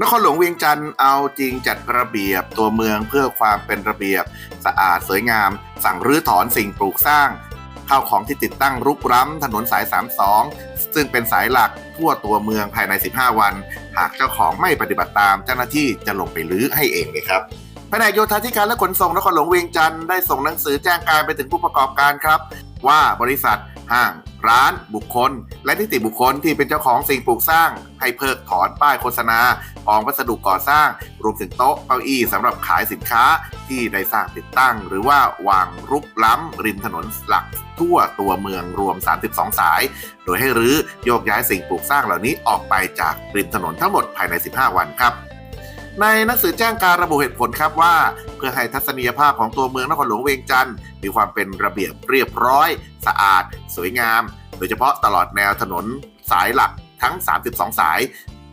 นครหลวงเวียงจันทร์เอาจริงจัดระเบียบตัวเมืองเพื่อความเป็นระเบียบสะอาดสวยงาม สั่งรื้อถอนสิ่งปลูกสร้างข้าวของที่ติดตั้งรุกร้ำถนนสาย 32 ซึ่งเป็นสายหลักทั่วตัวเมืองภายใน 15 วัน หากเจ้าของไม่ปฏิบัติตามเจ้าหน้าที่จะลงไปรื้อให้เองเลยครับแผนกโยธาธิการและขนส่งนครหลวงเวียงจันทร์ได้ส่งหนังสือแจ้งการไปถึงผู้ประกอบการครับ ว่าบริษัทห้าง ร้านบุคคล และนิติบุคคลที่เป็นเจ้าของสิ่งปลูกสร้าง ให้เพิกถอนป้ายโฆษณากองวัสดุก่อสร้าง รวมถึงโต๊ะเก้าอี้สำหรับขายสินค้าที่ได้สร้างติดตั้ง หรือว่าวางรุกล้ำริมถนนหลักทั่วตัวเมืองรวม 32 สาย โดยให้รื้อโยกย้ายสิ่งปลูกสร้างเหล่านี้ออกไปจากริมถนนทั้งหมดภายใน 15 วันครับในหนังสือแจ้งการระบุเหตุผลครับว่า เพื่อให้ทัศนียภาพของตัวเมืองนครหลวงเวียงจันทร์มีความเป็นระเบียบเรียบร้อย สะอาด สวยงาม โดยเฉพาะตลอดแนวถนนสายหลักทั้ง 32 สาย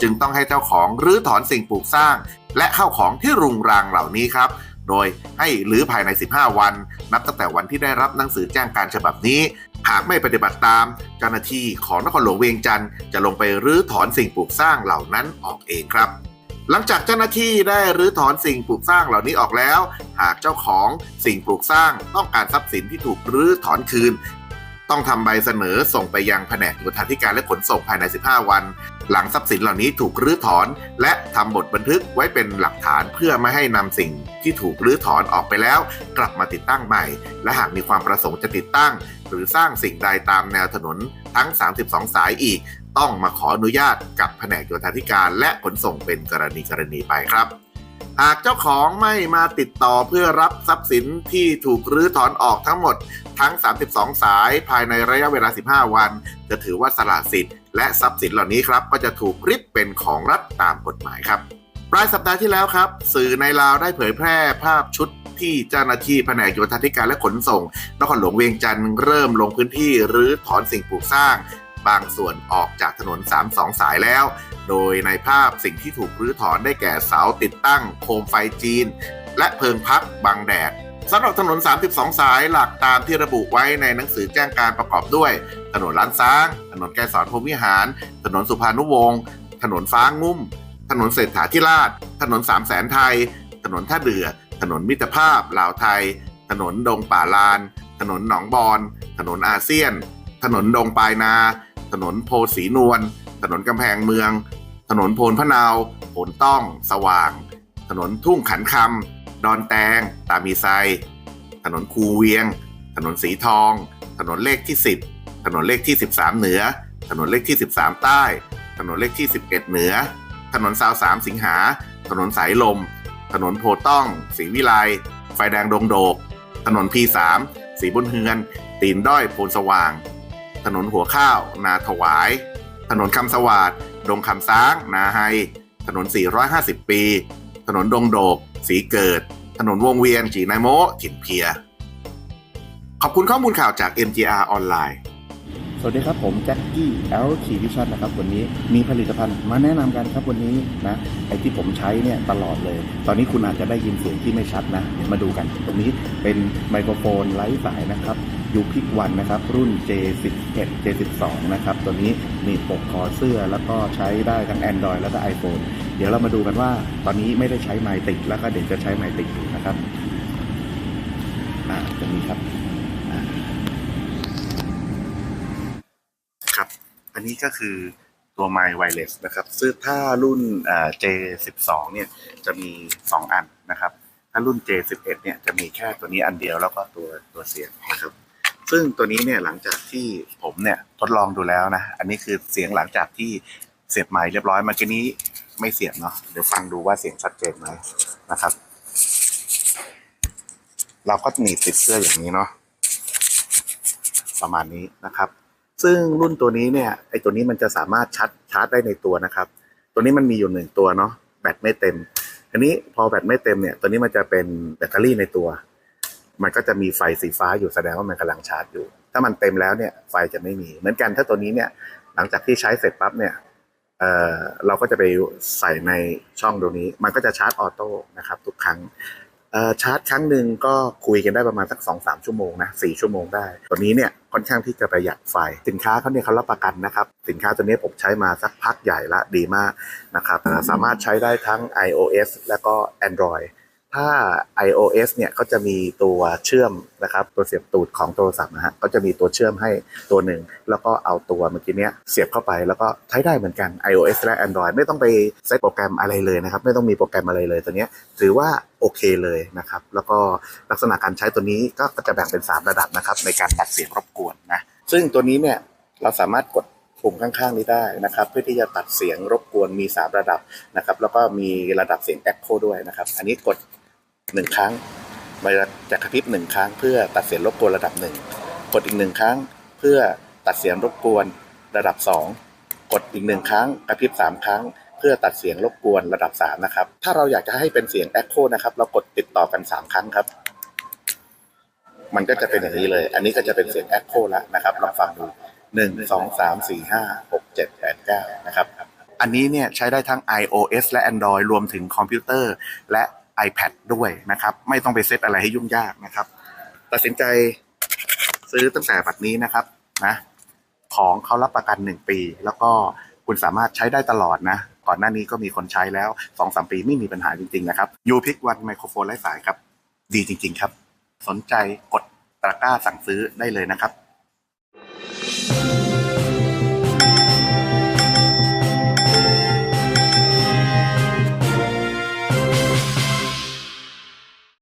จึงต้องให้เจ้าของรื้อถอนสิ่งปลูกสร้าง และเข้าของที่รุงรังเหล่านี้ครับ โดยให้รื้อภายใน 15 วัน นับตั้งแต่วันที่ได้รับหนังสือแจ้งการฉบับนี้ หากไม่ปฏิบัติตาม เจ้าหน้าที่ของนครหลวงเวียงจันทร์จะลงไปรื้อถอนสิ่งปลูกสร้างเหล่านั้นออกเองครับหลังจากเจ้าหน้าที่ได้รื้อถอนสิ่งปลูกสร้างเหล่านี้ออกแล้ว หากเจ้าของสิ่งปลูกสร้างต้องการทรัพย์สินที่ถูกรื้อถอนคืน ต้องทำใบเสนอส่งไปยังแผนกโยธาธิการและขนส่งภายใน 15 วัน หลังทรัพย์สินเหล่านี้ถูกรื้อถอน และทำบทบันทึกไว้เป็นหลักฐานเพื่อไม่ให้นำสิ่งที่ถูกรื้อถอนออกไปแล้ว กลับมาติดตั้งใหม่ และหากมีความประสงค์จะติดตั้ง หรือสร้างสิ่งใดตามแนวถนนทั้ง 32 สายอีก ต้องมาขออนุญาตกับแผนกโยธาธิการและขนส่งเป็นกรณีกรณีไปครับ หากเจ้าของไม่มาติดต่อเพื่อรับทรัพย์สินที่ถูกรื้อถอนออกทั้งหมดทั้ง 32 สายภายในระยะเวลา 15 วัน จะถือว่าสละสิทธิ์และทรัพย์สินเหล่านี้ครับ ก็จะถูกริบเป็นของรัฐตามกฎหมายครับปลายสัปดาห์ที่แล้วครับ สื่อในลาวได้เผยแพร่ภาพชุดที่เจ้าหน้าที่แผนกโยธาธิการและขนส่งนครหลวงเวียงจันทร์เริ่มลงพื้นที่หรือถอนสิ่งปลูกสร้าง บางส่วนออกจากถนน 32 สายแล้ว โดยในภาพสิ่งที่ถูกรื้อถอนได้แก่เสาติดตั้งโคมไฟจีน และเพิงพักบังแดดสำหรับถนน 32 สายหลักตามที่ระบุไว้ในหนังสือแจ้งการประกอบด้วย ถนนล้านซ้าง ถนนแกสอนพรมวิหาร ถนนสุภานุวงศ์ ถนนฟ้างุ่ม ถนนเศรษฐาธิราช ถนนสามแสนไทย ถนนท่าเดือ ถนนมิตรภาพลาวไทย ถนนดงป่าลาน ถนนหนองบอน ถนนอาเซียน ถนนดงปลายนา ถนนโพสีนวล ถนนกำแพงเมือง ถนนโพนพะนาวโพนต้อง สว่าง ถนนทุ่งขันคำ ดอนแตง ตามีไซ ถนนคูเวียง ถนนสีทอง ถนนเลขที่ 10 ถนนเลขที่ 13 เหนือ ถนนเลขที่ 13 ใต้ ถนนเลขที่ 11 เหนือ ถนนซาวสามสิงหา ถนนสายลม ถนนโพต้องศรีวิไล ไฟแดงดงโดก ถนนพีสามสีบุญเฮือน ตีนด้อยโพนสว่าง ถนนหัวข้าว นาถวาย ถนนคำสวัสดดงคำซ้าง นาไฮ ถนน 450 ปี ถนนดงโดก สีเกิด ถนนวงเวียนจีนายโมถิ่นเพีย ขอบคุณข้อมูลข่าวจาก MGR ออนไลน์ สวัสดีครับผมแจ็คกี้ l อ v i s i o n นนะครับวันนี้มีผลิตภัณฑ์มาแนะนำกันครับวันนี้นะไอที่ผมใช้เนี่ยตลอดเลย ตอนนี้คุณอาจจะได้ยินเสียงที่ไม่ชัดนะเดี๋ยวมาดูกัน ตรงนี้เป็นไมโครโฟนไร้สายนะครับยูพิกวันนะครับรุ่น J11 J12 นะครับตัวนี้มีปกคอเสื้อแล้วก็ใช้ได้ทั้ง Android แล้วก็ iPhone เดี๋ยวเรามาดูกันว่า ตอนนี้ไม่ได้ใช้ไมค์ติดแล้วก็เดี๋ยวจะใช้ไมค์ติดอยู่นะครับอ่าตรงนี้ครับ อั นนี้ก็คือตัว My Wireless นะครับซึ่งถ้ารุ่นอ่า J12 เนี่ยจะมี 2 อันนะครับ ถ้ารุ่น J11 เนี่ยจะมีแค่ตัวนี้อันเดียวแล้วก็ตัวตัวเสียงนะครับ ซึ่งตัวนี้เนี่ยหลังจากที่ผมเนี่ยทดลองดูแล้วนะ อันนี้คือเสียงหลังจากที่เสียบไมค์เรียบร้อยเมื่อกี้นี้ไม่เสียบเนาะเดี๋ยวฟังดูว่าเสียงชัดเจนไหมนะครับ เราก็หนีบติดเสื้ออย่างนี้เนาะประมาณนี้นะครับ ซึ่งรุ่นตัวนี้เนี่ยไอตัวนี้มันจะสามารถชาร์จชาร์จได้ในตัวนะครับ ตัวนี้มันมีอยู่หนึ่งตัวเนาะแบตไม่เต็ม อันนี้พอแบตไม่เต็มเนี่ย ตัวนี้มันจะเป็นแบตเตอรี่ในตัว มันก็จะมีไฟสีฟ้าอยู่แสดงว่ามันกำลังชาร์จอยู่ ถ้ามันเต็มแล้วเนี่ยไฟจะไม่มี เหมือนกันถ้าตัวนี้เนี่ย หลังจากที่ใช้เสร็จปั๊บเนี่ยเอ่อเราก็จะไปใส่ในช่องตรงนี้ มันก็จะชาร์จออโต้นะครับทุกครั้ง ชาร์จครั้งหนึ่งก็คุยกันได้ประมาณสักสองสามชั่วโมงนะสี่ชั่วโมงได้ตัวนี้เนี่ยค่อนข้างที่จะประหยัดไฟ สินค้าเขาเนี่ยเขารับประกันนะครับ สินค้าตัวนี้ผมใช้มาสักพักใหญ่ละดีมากนะครับสามารถใช้ได้ทั้ง iOS แล้วก็ Android ถ้า iOS เนี่ยก็จะมีตัวเชื่อมนะครับตัวเสียบตูดของโทรศัพท์นะฮะก็จะมีตัวเชื่อมให้ตัวหนึ่ง แล้วก็เอาตัวเมื่อกี้เนี้ยเสียบเข้าไปแล้วก็ใช้ได้เหมือนกัน iOS และ Android ไม่ต้องไปเซตโปรแกรมอะไรเลยนะครับ ไม่ต้องมีโปรแกรมอะไรเลยตัวเนี้ยถือว่าโอเคเลยนะครับ แล้วก็ลักษณะการใช้ตัวนี้ก็จะแบ่งเป็น 3 ระดับนะครับ ในการตัดเสียงรบกวนนะซึ่งตัวนี้เนี่ยเราสามารถกดปุ่มข้างๆนี้ได้นะครับ เพื่อที่จะตัดเสียงรบกวนมี 3 ระดับนะครับ แล้วก็มีระดับเสียง Echo ด้วยนะครับ อันนี้กด หนึ่งครั้งมันจะกระพริบหนึ่งครั้ง เพื่อตัดเสียงรบกวนระดับหนึ่งกดอีกหนึ่งครั้ง เพื่อตัดเสียงรบกวนระดับสองกดอีกหนึ่งครั้งกระพริบสามครั้ง เพื่อตัดเสียงรบกวนระดับสามนะครับถ้าเราอยากจะให้เป็นเสียงแอคโคนะครับเรากดติดต่อกันสามครั้งครับ มันก็จะเป็นอย่างนี้เลย อันนี้ก็จะเป็นเสียงแอคโคล้วนะครับลองฟังดูหนึ่งสองสามสี่ห้าหกเจ็ดแปดเก้านะครับ อันนี้เนี่ยใช้ได้ทั้ง iOS และ Android รวมถึงคอมพิวเตอร์ และ iPad ด้วยนะครับ ไม่ต้องไปเซตอะไรให้ยุ่งยากนะครับ ตัดสินใจซื้อตั้งแต่บัดนี้นะครับนะของเขารับประกัน 1 ปี แล้วก็คุณสามารถใช้ได้ตลอดนะ ก่อนหน้านี้ก็มีคนใช้แล้ว 2-3 ปีไม่มีปัญหาจริง ๆ นะครับยูพิกวันไมโครโฟนไร้สายครับ ดีจริง ๆ ครับ สนใจกดตะกร้าสั่งซื้อได้เลยนะครับ